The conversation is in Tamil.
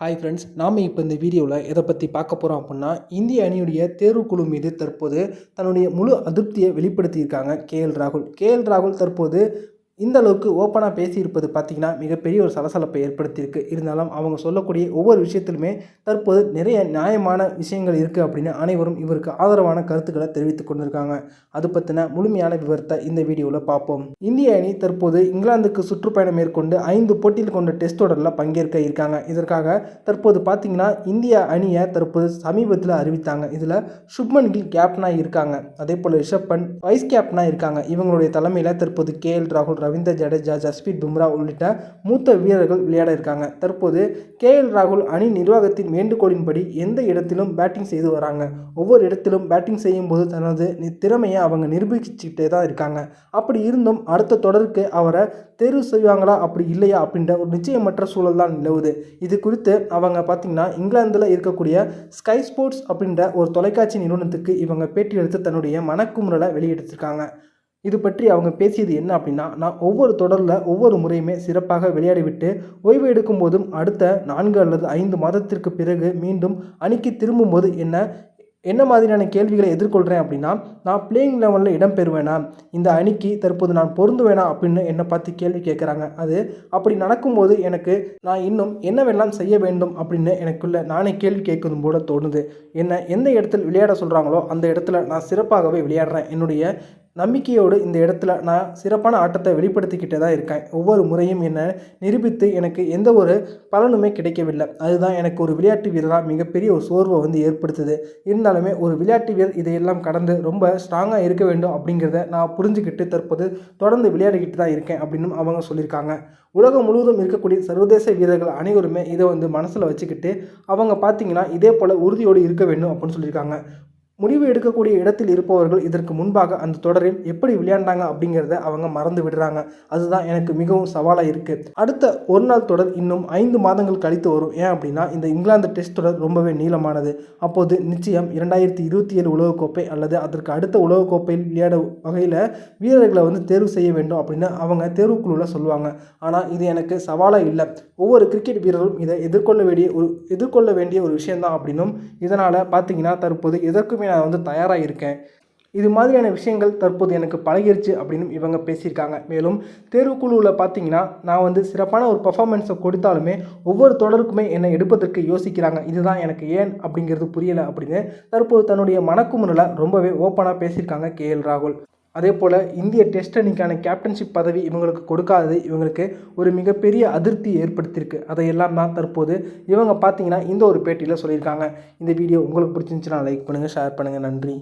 ஹாய் ஃப்ரெண்ட்ஸ் நாம் இப்போ இந்த வீடியோவில் எதை பற்றி பார்க்க போகிறோம் அப்படின்னா இந்திய அணியுடைய தேர்வுக்குழு மீது தற்போது தன்னுடைய முழு அதிருப்தியை வெளிப்படுத்தியிருக்காங்க கே எல் ராகுல். கேஎல் ராகுல் தற்போது இந்த அளவுக்கு ஓப்பனாக பேசியிருப்பது பார்த்திங்கன்னா மிகப்பெரிய ஒரு சலசலப்பை ஏற்படுத்தியிருக்கு. இருந்தாலும் அவங்க சொல்லக்கூடிய ஒவ்வொரு விஷயத்திலுமே தற்போது நிறைய நியாயமான விஷயங்கள் இருக்குது அப்படின்னு அனைவரும் இவருக்கு ஆதரவான கருத்துக்களை தெரிவித்துக் கொண்டிருக்காங்க. அது பற்றின முழுமையான விவரத்தை இந்த வீடியோவில் பார்ப்போம். இந்திய அணி தற்போது இங்கிலாந்துக்கு சுற்றுப்பயணம் மேற்கொண்டு ஐந்து போட்டியில் கொண்ட டெஸ்ட் தொடரில் பங்கேற்க இருக்காங்க. இதற்காக தற்போது பார்த்திங்கன்னா இந்திய அணியை தற்போது சமீபத்தில் அறிவித்தாங்க. இதில் சுப்மன் கில் கேப்டனாக இருக்காங்க. அதே போல் ரிஷப் பண்ட் வைஸ் கேப்டனாக இருக்காங்க. இவங்களுடைய தலைமையில் தற்போது கே எல் ராகுல் ரவீந்தர் ஜடேஜா ஜஸ்பீத் பும்ரா உள்ளிட்ட மூத்த வீரர்கள் விளையாட இருக்காங்க. தற்போது கே. எல். ராகுல் அணி நிர்வாகத்தின் வேண்டுகோளின்படி எந்த இடத்திலும் பேட்டிங் செய்து வராங்க. ஒவ்வொரு இடத்திலும் பேட்டிங் செய்யும்போது தனது நி- திறமையை அவங்க நிரூபிச்சுக்கிட்டே தான் இருக்காங்க. அப்படி இருந்தும் அடுத்த தொடருக்கு அவரை தேர்வு செய்வாங்களா அப்படி இல்லையா அப்படின்ற ஒரு நிச்சயமற்ற சூழல் தான் நிலவுது. இது குறித்து அவங்க பார்த்திங்கன்னா இங்கிலாந்தில் இருக்கக்கூடிய ஸ்கை ஸ்போர்ட்ஸ் அப்படின்ற ஒரு தொலைக்காட்சி நிறுவனத்துக்கு இவங்க பேட்டி எடுத்து தன்னுடைய மனக்குமுறலை வெளியெடுத்திருக்காங்க இது பற்றி அவங்க பேசியது என்ன அப்படின்னா நான் ஒவ்வொரு தொடரில் ஒவ்வொரு முறையுமே சிறப்பாக விளையாடிவிட்டு ஓய்வு எடுக்கும் போதும் அடுத்த நான்கு அல்லது ஐந்து மாதத்திற்கு பிறகு மீண்டும் அணிக்கு திரும்பும்போது என்ன என்ன மாதிரியான கேள்விகளை எதிர்கொள்கிறேன் அப்படின்னா நான் பிளேயிங் லெவலில் இடம் பெறுவேனா? இந்த அணிக்கு தற்போது நான் பொருந்துவேனா அப்படின்னு என்னை பார்த்து கேள்வி கேட்குறாங்க. அது அப்படி நடக்கும்போது எனக்கு நான் இன்னும் என்னவெல்லாம் செய்ய வேண்டும் அப்படின்னு எனக்குள்ள நானே கேள்வி கேட்கணும் போல தோணுது. என்ன எந்த இடத்தில் விளையாட சொல்கிறாங்களோ அந்த இடத்துல நான் சிறப்பாகவே விளையாடுறேன். என்னுடைய நம்பிக்கையோடு இந்த இடத்துல நான் சிறப்பான ஆட்டத்தை வெளிப்படுத்திக்கிட்டே தான் இருக்கேன். ஒவ்வொரு முறையும் என்னை நிரூபித்து எனக்கு எந்த ஒரு பலனுமே கிடைக்கவில்லை. அதுதான் எனக்கு ஒரு விளையாட்டு வீரராக மிகப்பெரிய ஒரு சோர்வை வந்து ஏற்படுத்துது. இருந்தாலுமே ஒரு விளையாட்டு வீரர் இதையெல்லாம் கடந்து ரொம்ப ஸ்ட்ராங்காக இருக்க வேண்டும் அப்படிங்கிறத நான் புரிஞ்சுக்கிட்டு தற்போது தொடர்ந்து விளையாடிக்கிட்டு தான் இருக்கேன் அப்படின்னு அவங்க சொல்லியிருக்காங்க. உலகம் முழுவதும் இருக்கக்கூடிய சர்வதேச வீரர்கள் அனைவருமே இதை வந்து மனசில் வச்சுக்கிட்டு அவங்க பார்த்தீங்கன்னா இதே போல் உறுதியோடு இருக்க வேண்டும் அப்படின்னு சொல்லியிருக்காங்க. முடிவு எடுக்கக்கூடிய இடத்தில் இருப்பவர்கள் இதற்கு முன்பாக அந்த தொடரில் எப்படி விளையாண்டாங்க அப்படிங்கிறத அவங்க மறந்து விடுறாங்க. அதுதான் எனக்கு மிகவும் சவாலாக இருக்குது அடுத்த ஒரு நாள் தொடர் இன்னும் ஐந்து மாதங்கள் கழித்து வரும். ஏன் அப்படின்னா இந்த இங்கிலாந்து டெஸ்ட் தொடர் ரொம்பவே நீளமானது. அப்போது நிச்சயம் இரண்டாயிரத்தி இருபத்தி ஏழு உலகக்கோப்பை அல்லது அதற்கு அடுத்த உலகக்கோப்பையில் விளையாட வகையில் வீரர்களை வந்து தேர்வு செய்ய வேண்டும் அப்படின்னு அவங்க தேர்வுக்குழுவில் சொல்லுவாங்க. ஆனால் இது எனக்கு சவாலாக இல்லை. ஒவ்வொரு கிரிக்கெட் வீரரும் இதை எதிர்கொள்ள வேண்டிய ஒரு எதிர்கொள்ள வேண்டிய ஒரு விஷயம்தான் அப்படின்னும் இதனால் பார்த்தீங்கன்னா தற்போது எதற்குமே நான் வந்து தயாராக இருக்கேன் இது மாதிரியான விஷயங்கள் தற்போது எனக்கு பழகிருச்சு அப்படின்னு இவங்க பேசியிருக்காங்க. மேலும் தேர்வுக்குழுவில் பார்த்தீங்கன்னா நான் வந்து சிறப்பான ஒரு பர்ஃபார்மன்ஸை கொடுத்தாலுமே ஒவ்வொரு தொடருக்குமே என்னை எடுப்பதற்கு யோசிக்கிறாங்க. இதுதான் எனக்கு ஏன் அப்படிங்கிறது புரியலை அப்படின்னு தற்போது தன்னுடைய மனக்குமுறில் ரொம்பவே ஓப்பனாக பேசியிருக்காங்க கே எல் ராகுல். அதே போல் இந்திய டெஸ்ட் அணிக்கான கேப்டன்ஷிப் பதவி இவங்களுக்கு கொடுக்காதது இவங்களுக்கு ஒரு மிகப்பெரிய அதிருப்தி ஏற்படுத்தியிருக்கு. அதையெல்லாம் தான் தற்போது இவங்க பார்த்தீங்கன்னா இந்த ஒரு பேட்டியில் சொல்லியிருக்காங்க. இந்த வீடியோ உங்களுக்கு பிடிச்சிருந்துச்சுன்னா லைக் பண்ணுங்கள் ஷேர் பண்ணுங்கள் நன்றி.